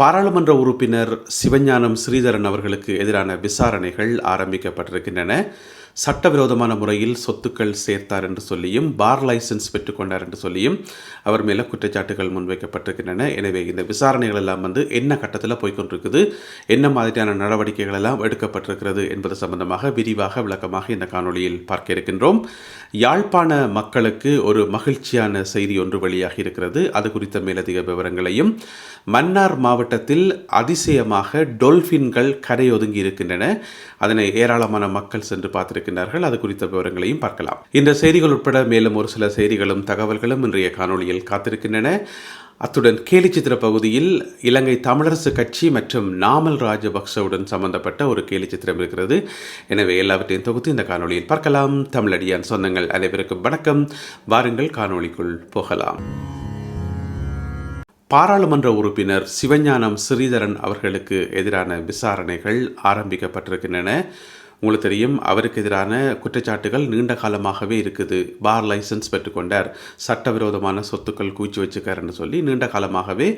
பாராளுமன்ற உறுப்பினர் சிவஞானம் ஸ்ரீதரன் அவர்களுக்கு எதிரான விசாரணைகள் ஆரம்பிக்கப்பட்டிருக்கின்றன. சட்டவிரோதமான முறையில் சொத்துக்கள் சேர்த்தார் என்று சொல்லியும் பார் லைசன்ஸ் பெற்றுக்கொண்டார் என்று சொல்லியும் அவர் மேலே குற்றச்சாட்டுகள் முன்வைக்கப்பட்டிருக்கின்றன. எனவே இந்த விசாரணைகள் எல்லாம் வந்து என்ன கட்டத்தில் போய்க்கொண்டிருக்குது என்ன மாதிரியான நடவடிக்கைகள் எல்லாம் எடுக்கப்பட்டிருக்கிறது என்பது சம்பந்தமாக விரிவாக விளக்கமாக இந்த காணொளியில் பார்க்க இருக்கின்றோம். யாழ்ப்பாண மக்களுக்கு ஒரு மகிழ்ச்சியான செய்தி ஒன்று வெளியாகி இருக்கிறது. அது குறித்த மேலதிக விவரங்களையும் மன்னார் மாவட்டத்தில் அதிசயமாக டொல்ஃபின்கள் கரையொதுங்கி இருக்கின்றன. அதனை ஏராளமான மக்கள் சென்று பார்த்திருக்கின்றார்கள் அது குறித்த விவரங்களையும் பார்க்கலாம். இந்த செய்திகள் உட்பட மேலும் ஒரு சில செய்திகளும் தகவல்களும் இன்றைய காணொலியில் காத்திருக்கின்றன. அத்துடன் கேலிச்சித்திர பகுதியில் இலங்கை தமிழரசு கட்சி மற்றும் நாமல் ராஜபக்சவுடன் சம்பந்தப்பட்ட ஒரு கேலிச்சித்திரம் இருக்கிறது. எனவே எல்லாவற்றையும் தொகுத்து இந்த காணொலியில் பார்க்கலாம். தமிழடியான் சொந்தங்கள் அனைவருக்கும் வணக்கம். வாருங்கள் காணொலிக்குள் போகலாம். பாராளுமன்ற உறுப்பினர் சிவஞானம் ஸ்ரீதரன் அவர்களுக்கு எதிரான விசாரணைகள் ஆரம்பிக்கப்பட்டிருக்கின்றன. உங்களுக்கு தெரியும் அவருக்கு எதிரான குற்றச்சாட்டுகள் நீண்ட காலமாகவே இருக்குது. பார் லைசன்ஸ் பெற்றுக்கொண்டார். சட்டவிரோதமான சொத்துக்கள் கூச்சி வச்சுக்காருன்னு சொல்லி நீண்ட காலமாகவே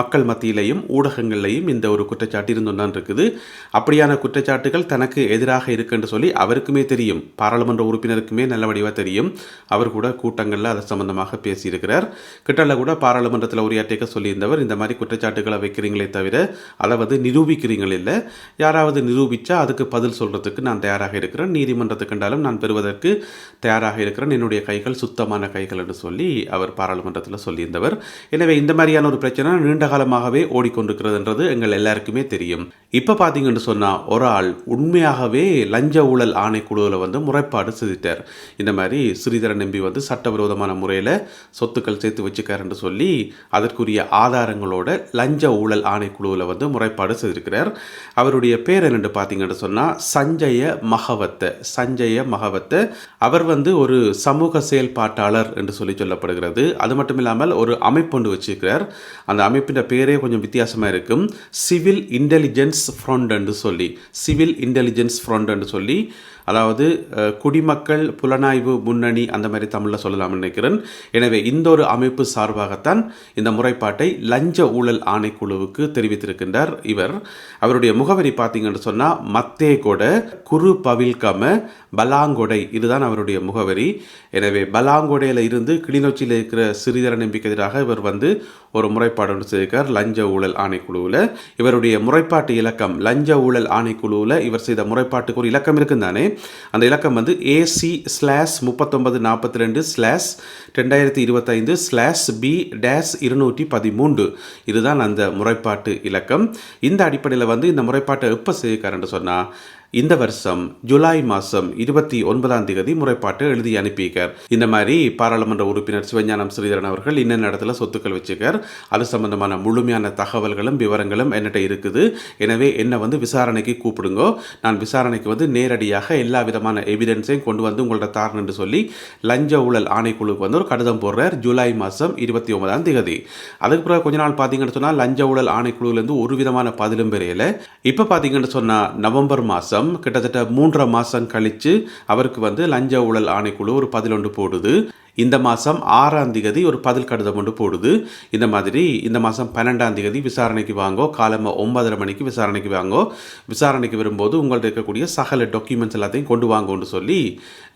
மக்கள் மத்தியிலையும் ஊடகங்கள்லையும் இந்த ஒரு குற்றச்சாட்டு இருந்து இருக்குது. அப்படியான குற்றச்சாட்டுகள் தனக்கு எதிராக இருக்குன்னு சொல்லி அவருக்குமே தெரியும். பாராளுமன்ற உறுப்பினருக்குமே நல்ல வடிவாக தெரியும். அவர் கூட கூட்டங்களில் அது சம்பந்தமாக பேசியிருக்கிறார். கிட்டல கூட பாராளுமன்றத்தில் உரையாற்றிக்க சொல்லியிருந்தவர் இந்த மாதிரி குற்றச்சாட்டுகளை வைக்கிறீங்களே தவிர அதை வந்து நிரூபிக்கிறீங்கள் இல்லை. யாராவது நிரூபித்தா அதுக்கு பதில் சொல்கிறதுக்கு நான் தயாராக இருக்கிறேன். நீதிமன்றத்துக்கு கண்டாலும் நான் பெறுவதற்கு தயாராக இருக்கிறேன். என்னுடைய கைகள் சுத்தமான கைகள் என்று சொல்லி அவர் பாராளுமன்றத்தில் சொல்லியிருந்தவர். எனவே இந்த மாதிரியான ஒரு பிரச்சனை நீண்ட காலமாகவே ஓடிக்கொண்டிருக்கிறதுன்றது எங்கள் எல்லாருக்குமே தெரியும். இப்போ பார்த்தீங்கன்னு சொன்னால் ஒரு ஆள் உண்மையாகவே லஞ்ச ஊழல் ஆணைக்குழுவில் வந்து முறைப்பாடு செய்துட்டார் இந்த மாதிரி ஸ்ரீதரன் நம்பி வந்து சட்டவிரோதமான முறையில் சொத்துக்கள் சேர்த்து வச்சுக்காருன்னு சொல்லி அதற்குரிய ஆதாரங்களோட லஞ்ச ஊழல் ஆணைக்குழுவில் வந்து முறைப்பாடு செய்திருக்கிறார் அவருடைய பேர் என்னென்று பார்த்தீங்கன்னு சொன்னால் சஞ்சய மகவத்த சஞ்சய மகவத்த. அவர் வந்து ஒரு சமூக செயல்பாட்டாளர் என்று சொல்லி சொல்லப்படுகிறது. அது மட்டும் இல்லாமல் ஒரு அமைப்பு ஒன்று வச்சிருக்கிறார். அந்த அமைப்பின் பேரே கொஞ்சம் வித்தியாசமாக இருக்கும். சிவில் இன்டெலிஜென்ஸ் ஃப்ரண்ட் என்று சொல்லி சிவில் இன்டெலிஜென்ஸ் ஃப்ரண்ட் என்று சொல்லி அதாவது குடிமக்கள் புலனாய்வு முன்னணி அந்த மாதிரி தமிழில் சொல்லலாம்னு நினைக்கிறேன். எனவே இந்த ஒரு அமைப்பு சார்பாகத்தான் இந்த முறைப்பாட்டை லஞ்ச ஊழல் ஆணைக்குழுவுக்கு தெரிவித்திருக்கின்றார் இவர். அவருடைய முகவரி பார்த்தீங்கன்னு சொன்னால் மத்தேகொட குரு பவில்கம பலாங்கொடை. இதுதான் அவருடைய முகவரி. எனவே பலாங்கொடையில் இருந்து கிளிநொச்சியில் இருக்கிற சிறிதர நம்பிக்கை எதிராக இவர் வந்து ஒரு முறைப்பாடு ஒன்று செய்திருக்கார் லஞ்ச ஊழல் ஆணைக்குழுவில். இவருடைய முறைப்பாட்டு இலக்கம் லஞ்ச ஊழல் ஆணைக்குழுவில் இவர் செய்த முறைப்பாட்டுக்கு ஒரு இலக்கம் இருக்கும் தானே அந்த இலக்கம் வந்து ஏசி ஸ்லாஷ் முப்பத்தொன்பது நாற்பத்தி ரெண்டு ஸ்லாஷ் ரெண்டாயிரத்தி இருபத்தைந்து ஸ்லாஷ் பி டேஷ் இருநூற்றி பதிமூன்று. இதுதான் அந்த முறைப்பாட்டு இலக்கம். இந்த அடிப்படையில் வந்து இந்த முறைப்பாட்டை எப்போ செய்திருக்காருன்னு சொன்னால் இந்த வருஷம் ஜூலை மாதம் இருபத்தி ஒன்பதாம் தேதி முறைப்பாட்டை எழுதி அனுப்பியிருக்கார். இந்த மாதிரி பாராளுமன்ற உறுப்பினர் சிவஞானம் ஸ்ரீதரன் அவர்கள் இன்னென்ன இடத்துல சொத்துக்கள் வச்சுக்கார் அது சம்பந்தமான முழுமையான தகவல்களும் விவரங்களும் என்னட்ட இருக்குது. எனவே என்னை வந்து விசாரணைக்கு கூப்பிடுங்கோ. நான் விசாரணைக்கு வந்து நேரடியாக எல்லா விதமான எவிடன்ஸையும் கொண்டு வந்து உங்கள்ட்ட தாரணும் என்று சொல்லி லஞ்ச ஊழல் ஆணைக்குழுக்கு வந்து ஒரு கடிதம் போடுறார் ஜூலை மாதம் இருபத்தி ஒன்பதாம் தேதி. அதுக்கு பிறகு கொஞ்ச நாள் பார்த்தீங்கன்னு சொன்னால் லஞ்ச ஊழல் ஆணைக்குழுவிலேருந்து ஒரு விதமான பதிலும் பெரியலை. இப்போ பார்த்தீங்கன்னு சொன்னால் நவம்பர் மாதம் கிட்டத்தட்ட மூன்றரை மாதம் கழித்து அவருக்கு வந்து லஞ்ச ஊழல் ஆணைக்குழு ஒரு பதிலொன்று போடுது. இந்த மாதம் ஆறாம் தேதி ஒரு பதில் கடிதம் ஒன்று போடுது. இந்த மாதிரி இந்த மாதம் பன்னெண்டாம் தேதி விசாரணைக்கு வாங்கோ காலமாக ஒன்பதரை மணிக்கு விசாரணைக்கு வாங்கோ. விசாரணைக்கு வரும்போது உங்கள்ட்ட இருக்கக்கூடிய சகல டாக்குமெண்ட்ஸ் எல்லாத்தையும் கொண்டு வாங்கோன்னு சொல்லி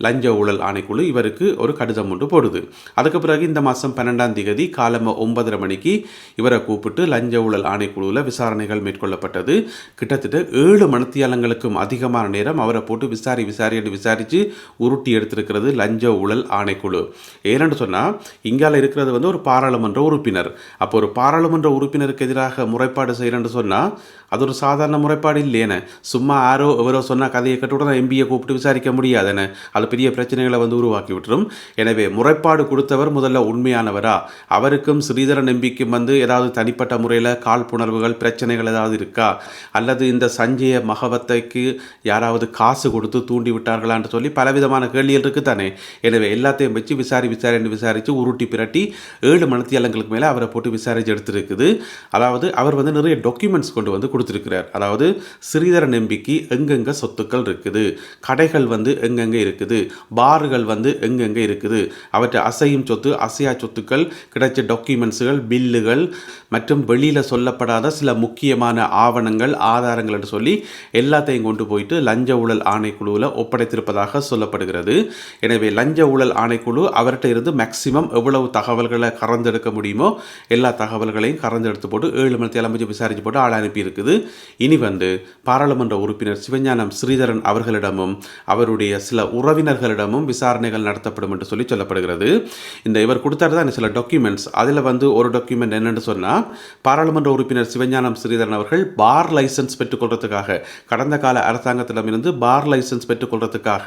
லஞ்ச ஊழல் ஆணைக்குழு இவருக்கு ஒரு கடிதம் ஒன்று போடுது. அதுக்கு பிறகு இந்த மாதம் பன்னெண்டாம் தேதி காலமாக ஒன்பதரை மணிக்கு இவரை கூப்பிட்டு லஞ்ச ஊழல் ஆணைக்குழுவில் விசாரணைகள் மேற்கொள்ளப்பட்டது. கிட்டத்தட்ட ஏழு மணித்தியாலங்களுக்கும் அதிகமான நேரம் அவரை போட்டு விசாரி விசாரி என்று விசாரித்து உருட்டி எடுத்திருக்கிறது லஞ்ச ஊழல் ஆணைக்குழு. ஏன்னு சொன்னால் இங்கால இருக்கிறது வந்து ஒரு பாராளுமன்ற உறுப்பினர். அப்போ ஒரு பாராளுமன்ற உறுப்பினருக்கு எதிராக முறைப்பாடு செய்கிறேன்னு சொன்னால் அது ஒரு சாதாரண முறைப்பாடு இல்லையேனே. சும்மா யாரோ எவரோ சொன்னால் கதையை கட்டுவிட எம்பியை கூப்பிட்டு விசாரிக்க முடியாதுன்னு அது பெரிய பிரச்சனைகளை வந்து உருவாக்கி விட்டுரும். எனவே முறைப்பாடு கொடுத்தவர் முதல்ல உண்மையானவரா? அவருக்கும் ஸ்ரீதரன் எம்பிக்கும் வந்து ஏதாவது தனிப்பட்ட முறையில் காழ்ப்புணர்வுகள் பிரச்சனைகள் ஏதாவது இருக்கா? அல்லது இந்த சஞ்சய மகவத்தைக்கு யாராவது காசு கொடுத்து தூண்டி விட்டார்களான்னு சொல்லி பலவிதமான கேள்விகள் இருக்குது தானே. எனவே எல்லாத்தையும் வச்சு விசாரி விசாரின்னு விசாரித்து உருட்டி பிரட்டி ஏழு மணித்தியாலங்களுக்கு மேலே அவரை போட்டு விசாரித்து எடுத்திருக்குது. அதாவது அவர் வந்து நிறைய டாக்குமெண்ட்ஸ் கொண்டு வந்து கொடுத்துருக்கிறார். அதாவது ஸ்ரீதரன் எம்பிக்கு எங்கெங்கே சொத்துக்கள் இருக்குது? கடைகள் வந்து எங்கெங்கே இருக்குது? பார்கள் வந்து எங்கெங்கே இருக்குது? அவற்றை அசையும் சொத்து அசையா சொத்துக்கள் கிடைச்ச டாக்குமெண்ட்ஸுகள் பில்லுகள் மற்றும் வெளியில் சொல்லப்படாத சில முக்கியமான ஆவணங்கள் ஆதாரங்கள் என்று சொல்லி எல்லாத்தையும் கொண்டு போயிட்டு லஞ்ச ஊழல் ஆணைக்குழுவில் ஒப்படைத்திருப்பதாக சொல்லப்படுகிறது. எனவே லஞ்ச ஊழல் ஆணைக்குழு அவர்கிட்ட இருந்து மேக்சிமம் எவ்வளவு தகவல்களை கறந்தெடுக்க முடியுமோ எல்லா தகவல்களையும் கறந்தெடுத்து போட்டு ஏழு மணி தலைமைச்சு விசாரித்து போட்டு ஆள் அனுப்பி இருக்குது இனி வந்து பாராளுமன்ற உறுப்பினர் சிவஞானம் ஸ்ரீதரன் அவர்களிடமும் அவருடைய சில உறவினர்களிடமும் விசாரணைகள் நடத்தப்படும் என்று சொல்லி சொல்லப்படுகிறது. இந்த இவர் கொடுத்தாரு சில டாக்குமெண்ட்ஸ் அதில் வந்து ஒரு டாக்குமெண்ட் என்னென்னு சொன்னால் பாராளுமன்ற உறுப்பினர் சிவஞானம் ஸ்ரீதரன் அவர்கள் பார் லைசன்ஸ் பெற்றுக்கொள்றதுக்காக கடந்த கால அரசாங்கத்திடமிருந்து பார் லைசன்ஸ் பெற்றுக்கொள்றதுக்காக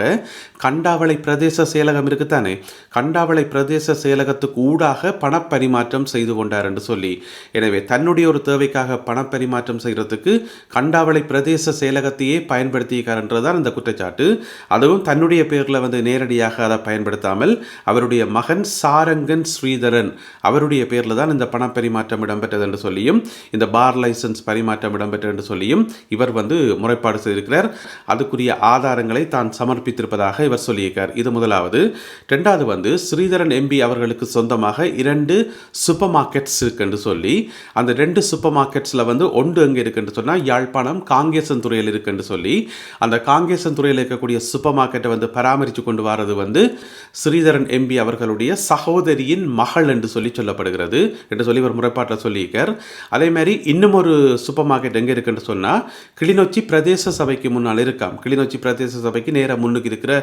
கண்டாவளை பிரதேச செயலகம் இருக்குத்தானே கண்டாவளை பிரதேச செயலகத்துக்கு ஊடாக பணப்பரிமாற்றம் செய்து கொண்டார் என்று சொல்லி. எனவே தன்னுடைய ஒரு தேவைக்காக பணப்பரிமாற்றம் செய்கிறதுக்கு கண்டாவளை பிரதேச செயலகத்தையே பயன்படுத்தியிருக்கார் என்றுதான் இந்த குற்றச்சாட்டு. அதுவும் தன்னுடைய பேர் பேரில் வந்து நேரடியாக அதை பயன்படுத்தாமல் அவருடைய மகன் சாரங்கன் ஸ்ரீதரன் அவருடைய பேரில் தான் இந்த பணப்பரிமாற்றம் இடம்பெற்றது என்று சொல்லியும் இந்த பார் லைசன்ஸ் பரிமாற்றம் இடம்பெற்றது என்று சொல்லியும் இவர் வந்து முறைப்பாடு செய்திருக்கிறார். அதுக்குரிய ஆதாரங்களை தான் சமர்ப்பித்திருப்பதாக இவர் சொல்லியிருக்கார். இது முதலாவது. ரெண்டாவது வந்து ஸ்ரீதரன் எம்பி அவர்களுக்கு சொந்தமாக இரண்டு சூப்பர் மார்க்கெட்ஸ் இருக்குன்னு சொல்லி அந்த ரெண்டு சூப்பர் மார்க்கெட்ஸில் வந்து ஒன்று எங்கே இருக்குன்னு சொன்னால் யாழ்ப்பாணம் காங்கேசன் துறையில் இருக்குன்னு சொல்லி அந்த காங்கேசன் துறையில் இருக்கக்கூடிய சூப்பர் மார்க்கெட்டை வந்து பராமரித்து கொண்டு வரது வந்து ஸ்ரீதரன் எம்பி அவர்களுடைய சகோதரியின் மகள் என்று சொல்லி சொல்லப்படுகிறது என்று சொல்லி ஒரு முறைப்பாட்டில் சொல்லியிருக்கார். அதே மாதிரி இன்னும் ஒரு சூப்பர் மார்க்கெட் எங்கே இருக்குன்னு சொன்னால் கிளிநொச்சி பிரதேச சபைக்கு முன்னால் இருக்காம். கிளிநொச்சி பிரதேச சபைக்கு நேராக முன்னுக்கு இருக்கிற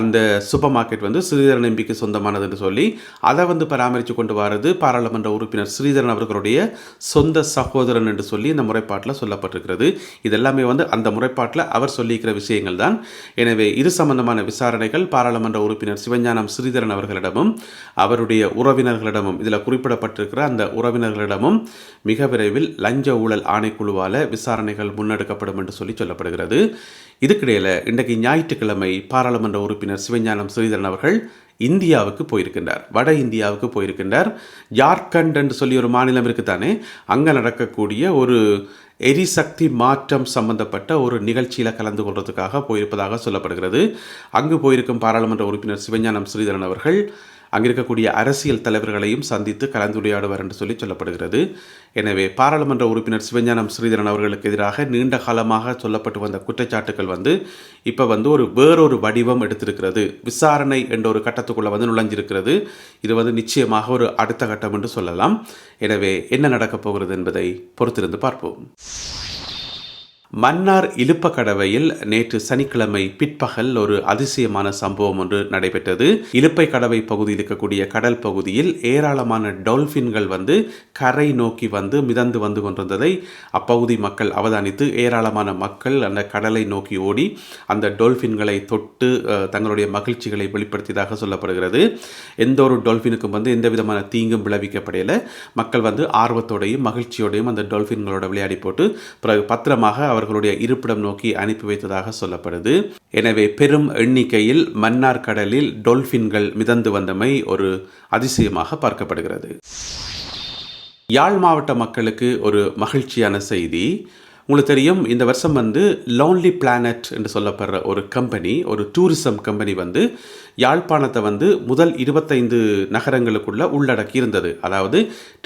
அந்த சூப்பர் மார்க்கெட் வந்து ஸ்ரீதரன் எம்பிக்கு சொந்தமானது என்று சொல்லி அதை வந்து பராமரித்து கொண்டு வரது பாராளுமன்ற உறுப்பினர் ஸ்ரீதரன் அவர்களுடைய சொந்த சகோதரன் என்று சொல்லி இந்த முறைப்பாட்டில் சொல்லப்பட்டிருக்கிறது. இதெல்லாமே வந்து அந்த முறைப்பாட்டில் அவர் சொல்லியிருக்கிற விஷயங்கள் தான் எனவே இது சம்பந்தமான விசாரணைகள் பாராளுமன்ற உறுப்பினர் சிவஞானம் ஸ்ரீதரன் அவர்களிடமும் அவருடைய உறவினர்களிடமும் இதில் குறிப்பிடப்பட்டிருக்கிற அந்த உறவினர்களிடமும் மிக விரைவில் லஞ்ச ஊழல் ஆணைக்குழுவால் விசாரணைகள் முன்னெடுக்கப்படும் என்று சொல்லி சொல்லப்படுகிறது. இதுக்கிடையில் இன்றைக்கு ஞாயிற்றுக்கிழமை பாராளுமன்ற உறுப்பினர் சிவஞானம் ஸ்ரீதரன் அவர்கள் இந்தியாவுக்கு போயிருக்கின்றார். வட இந்தியாவுக்கு போயிருக்கின்றார். ஜார்க்கண்ட் என்று சொல்லி ஒரு மாநிலம் இருக்குதானே? அங்கே நடக்கக்கூடிய ஒரு எரிசக்தி மாற்றம் சம்பந்தப்பட்ட ஒரு நிகழ்ச்சியில் கலந்து கொள்வதற்காக போயிருப்பதாக சொல்லப்படுகிறது. அங்கு போயிருக்கும் பாராளுமன்ற உறுப்பினர் சிவஞானம் ஸ்ரீதரன் அவர்கள் அங்கே இருக்கக்கூடிய அரசியல் தலைவர்களையும் சந்தித்து கலந்துரையாடுவார் என்று சொல்லி சொல்லப்படுகிறது. எனவே பாராளுமன்ற உறுப்பினர் சிவஞானம் ஸ்ரீதரன் அவர்களுக்கு எதிராக நீண்ட காலமாக சொல்லப்பட்டு வந்த குற்றச்சாட்டுகள் வந்து இப்போ வந்து ஒரு வேறொரு வடிவம் எடுத்திருக்கிறது. விசாரணை என்ற ஒரு கட்டத்துக்குள்ளே வந்து நுழைஞ்சிருக்கிறது. இது வந்து நிச்சயமாக ஒரு அடுத்த கட்டம் என்று சொல்லலாம். எனவே என்ன நடக்கப் போகிறது என்பதை பொறுத்திருந்து பார்ப்போம். மன்னார் இலுப்பக்கடவையில் நேற்று சனிக்கிழமை பிற்பகல் ஒரு அதிசயமான சம்பவம் ஒன்று நடைபெற்றது. இலுப்பை கடவை பகுதியில் இருக்கக்கூடிய கடல் பகுதியில் ஏராளமான டொல்ஃபின்கள் வந்து கரை நோக்கி வந்து மிதந்து வந்து கொண்டிருந்ததை அப்பகுதி மக்கள் அவதானித்து ஏராளமான மக்கள் அந்த கடலை நோக்கி ஓடி அந்த டொல்பின்களை தொட்டு தங்களுடைய மகிழ்ச்சிகளை வெளிப்படுத்தியதாக சொல்லப்படுகிறது. எந்த ஒரு டொல்ஃபினுக்கும் வந்து எந்த விதமான தீங்கும் விளைவிக்கப்படையில மக்கள் வந்து ஆர்வத்தோடையும் மகிழ்ச்சியோடையும் அந்த டால்பின்களோட விளையாடி போட்டு பிறகு பத்திரமாக அவர்களுடைய இருப்பிடம் நோக்கி அனுப்பி வைத்ததாக சொல்லப்படுது. எனவே பெரும் எண்ணிக்கையில் மன்னார் கடலில் டொல்பின்கள் மிதந்து வந்தமை ஒரு அதிசயமாக பார்க்கப்படுகிறது. யாழ் மாவட்ட மக்களுக்கு ஒரு மகிழ்ச்சியான செய்தி. உங்களுக்கு தெரியும் இந்த வருஷம் வந்து லோன்லி பிளானட் என்று சொல்லப்படுற ஒரு கம்பெனி ஒரு டூரிசம் கம்பெனி வந்து யாழ்ப்பாணத்தை வந்து முதல் இருபத்தைந்து நகரங்களுக்குள்ள உள்ளடக்கி இருந்தது அதாவது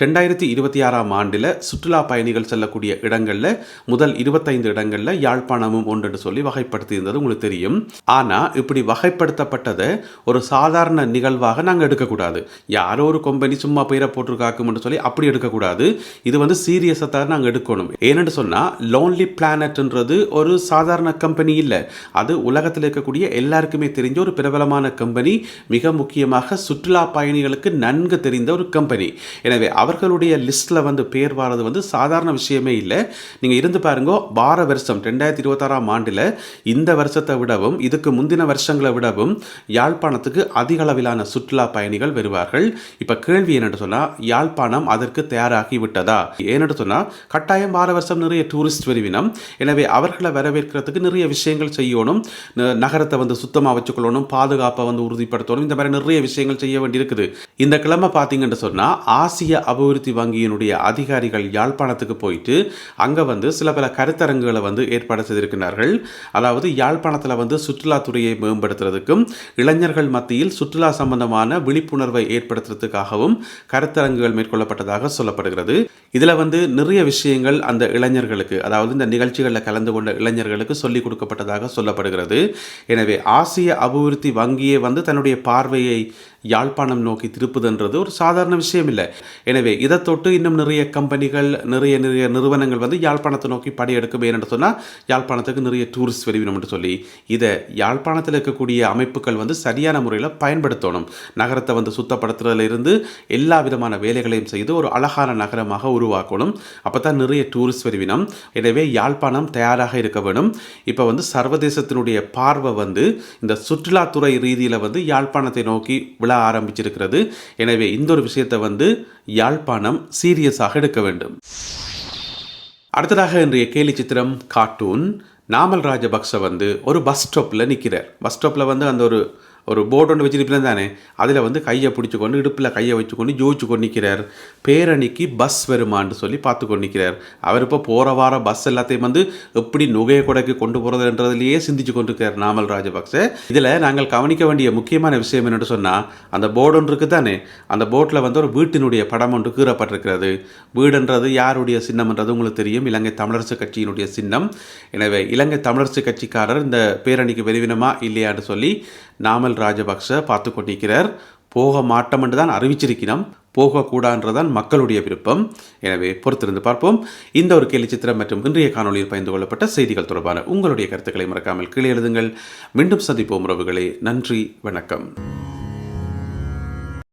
ரெண்டாயிரத்தி இருபத்தி ஆறாம் ஆண்டில் சுற்றுலா பயணிகள் செல்லக்கூடிய இடங்களில் முதல் இருபத்தைந்து இடங்களில் யாழ்ப்பாணமும் ஒன்று சொல்லி வகைப்படுத்தி இருந்தது உங்களுக்கு தெரியும். ஆனால் இப்படி வகைப்படுத்தப்பட்டதை ஒரு சாதாரண நிகழ்வாக நாங்கள் எடுக்கக்கூடாது. யாரோ ஒரு கம்பெனி சும்மா பெயரை போட்டிருக்காக்கும்னு சொல்லி அப்படி எடுக்கக்கூடாது. இது வந்து சீரியஸாக தான் நாங்கள் எடுக்கணும். ஏன்னு சொன்னால் லோன்லி பிளானட்ன்றது ஒரு சாதாரண கம்பெனி இல்லை. அது உலகத்தில் இருக்கக்கூடிய எல்லாருக்குமே தெரிஞ்ச ஒரு பிரபலமான கம்பெனி மிக முக்கியமாக சுற்றுலா பயணிகளுக்கு நன்கு தெரிந்த ஒரு கம்பெனி எனவே அவர்களுடைய லிஸ்ட்டில் வந்து பேர் வாரது வந்து சாதாரண விஷயமே இல்லை. நீங்கள் இருந்து பாருங்க வார வருஷம் ரெண்டாயிரத்தி இருபத்தாறாம் ஆண்டில் இந்த வருஷத்தை விடவும் இதுக்கு முந்தின வருஷங்களை விடவும் யாழ்ப்பாணத்துக்கு அதிக அளவிலான சுற்றுலா பயணிகள் வருவார்கள். இப்போ கேள்வி என்னென்னு சொன்னால் யாழ்ப்பாணம் அதற்கு தயாராகி விட்டதா ஏன்னு சொன்னால் கட்டாயம் வார வருஷம் நிறைய டூரிஸ்ட் டூரிஸ்ட் வருவினம் எனவே அவர்களை வரவேற்கிறதுக்கு நிறைய விஷயங்கள் செய்யணும். நகரத்தை வந்து சுத்தமாக வச்சுக்கொள்ளணும் பாதுகாப்பை வந்து உறுதிப்படுத்தணும். இந்த மாதிரி நிறைய விஷயங்கள் செய்ய வேண்டியிருக்குது. இந்த கிழமை பார்த்தீங்கன்னு சொன்னால் ஆசிய அபிவிருத்தி வங்கியினுடைய அதிகாரிகள் யாழ்ப்பாணத்துக்கு போயிட்டு அங்கே வந்து சில பல கருத்தரங்குகளை வந்து ஏற்பாடு செய்திருக்கிறார்கள். அதாவது யாழ்ப்பாணத்தில் வந்து சுற்றுலாத்துறையை மேம்படுத்துறதுக்கும் இளைஞர்கள் மத்தியில் சுற்றுலா சம்பந்தமான விழிப்புணர்வை ஏற்படுத்துறதுக்காகவும் கருத்தரங்குகள் மேற்கொள்ளப்பட்டதாக சொல்லப்படுகிறது. இதில் வந்து நிறைய விஷயங்கள் அந்த இளைஞர்களுக்கு அதாவது இந்த நிகழ்ச்சிகளில் கலந்து கொண்ட இளைஞர்களுக்கு சொல்லிக் கொடுக்கப்பட்டதாக சொல்லப்படுகிறது. எனவே ஆசிய அபிவிருத்தி வங்கியே வந்து தன்னுடைய பார்வையை யாழ்ப்பாணம் நோக்கி திருப்புதுன்றது ஒரு சாதாரண விஷயம் இல்லை எனவே இதை தொட்டு இன்னும் நிறைய கம்பெனிகள் நிறைய நிறைய நிறுவனங்கள் வந்து யாழ்ப்பாணத்தை நோக்கி படையெடுக்கும் ஏன்னு சொன்னால் யாழ்ப்பாணத்துக்கு நிறைய டூரிஸ்ட் வருவினம் சொல்லி இதை யாழ்ப்பாணத்தில் இருக்கக்கூடிய அமைப்புகள் வந்து சரியான முறையில் பயன்படுத்தணும். நகரத்தை வந்து சுத்தப்படுத்துறதுல இருந்து எல்லா விதமான வேலைகளையும் செய்து ஒரு அழகான நகரமாக உருவாக்கணும். அப்போ தான் நிறைய டூரிஸ்ட் வருவினம் எனவே யாழ்ப்பாணம் தயாராக இருக்க வேணும். இப்போ வந்து சர்வதேசத்தினுடைய பார்வை வந்து இந்த சுற்றுலாத்துறை ரீதியில் வந்து யாழ்ப்பாணத்தை நோக்கி விழா ஆரம்பிச்சிருக்கிறது. எனவே இந்த ஒரு விஷயத்தை வந்து யாழ்ப்பாணம் சீரியஸாக எடுக்க வேண்டும். அடுத்ததாக இன்றைய கேலி சித்திரம் கார்ட்டூன். நாமல் ராஜபக்ச வந்து ஒரு பஸ் ஸ்டாப்பில் நிற்கிறார் பஸ் ஸ்டாப்பில் வந்து அந்த ஒரு ஒரு போர்டு ஒன்று வச்சிருப்பேன் தானே? அதில் வந்து கையை பிடிச்சி கொண்டு இடுப்பில் கையை வச்சு கொண்டு ஜோதிச்சு கொண்டு நிற்கிறார் பேரணிக்கு பஸ் வருமான்னு சொல்லி பார்த்து கொண்டு நிற்கிறார் அவர் இப்போ போகிற வார பஸ் எல்லாத்தையும் வந்து எப்படி நுகைய கொடைக்கு கொண்டு போகிறதுன்றதுலையே சிந்திச்சு கொண்டிருக்கிறார் நாமல் ராஜபக்ச. இதில் நாங்கள் கவனிக்க வேண்டிய முக்கியமான விஷயம் என்னென்னு சொன்னால் அந்த போர்டு ஒன்று இருக்குது தானே? அந்த போர்ட்டில் வந்து ஒரு வீட்டினுடைய படம் ஒன்று கீறப்பட்டிருக்கிறது. வீடுன்றது யாருடைய சின்னம்ன்றது உங்களுக்கு தெரியும். இலங்கை தமிழரசு கட்சியினுடைய சின்னம். எனவே இலங்கை தமிழரசு கட்சிக்காரர் இந்த பேரணிக்கு வெளிவினமா இல்லையான்னு சொல்லி நாமல் ராஜபக்ச பார்த்து கொண்டிருக்கிறார். போக மாட்டோம் என்று தான் அறிவிச்சிருக்கிறோம். போகக்கூடான்றதான் மக்களுடைய விருப்பம். எனவே பொறுத்திருந்து பார்ப்போம். இந்த ஒரு கேலி சித்திரம் மற்றும் இன்றைய காணொலியில் பகிர்ந்து கொள்ளப்பட்ட செய்திகள் தொடர்பான உங்களுடைய கருத்துக்களை மறக்காமல் கீழே எழுதுங்கள். மீண்டும் சந்திப்போம் உறவுகளே. நன்றி வணக்கம்.